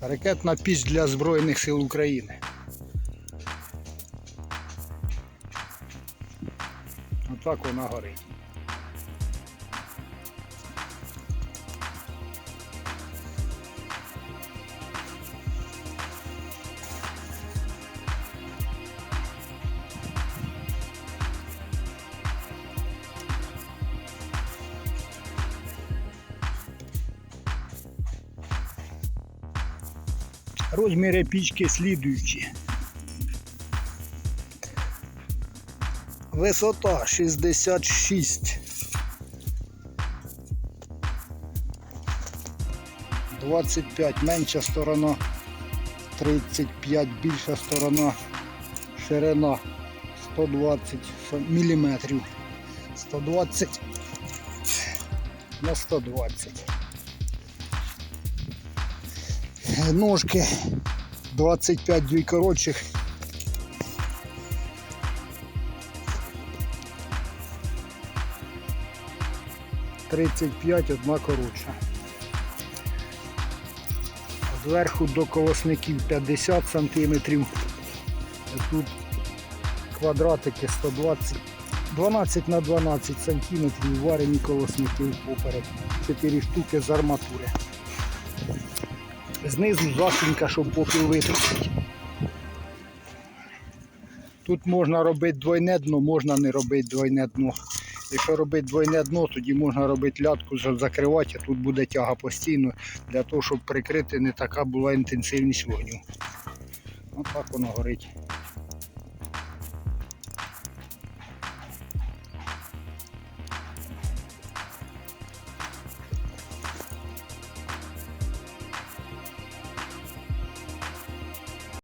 Ракетна піч для Збройних сил України. Отак вона горить. Розміри пічки слідуючі. Висота 66. 25 менша сторона, 35 більша сторона, ширина 120 міліметрів. 120 на 120. Ножки 25 дві коротших. Тридцять п'ять одна коротша. Зверху до колосників 50 сантиметрів. Тут квадратики 120, 12 на 12 сантиметрів, варені колосники поперек. 4 штуки з арматури. Знизу засінка, щоб попіл витрусити. Тут можна робити двойне дно, можна не робити двойне дно. Якщо робити двойне дно, тоді можна робити лятку, за- закривати, а тут буде тяга постійно, для того, щоб прикрити не така була інтенсивність вогню. Ось так воно горить.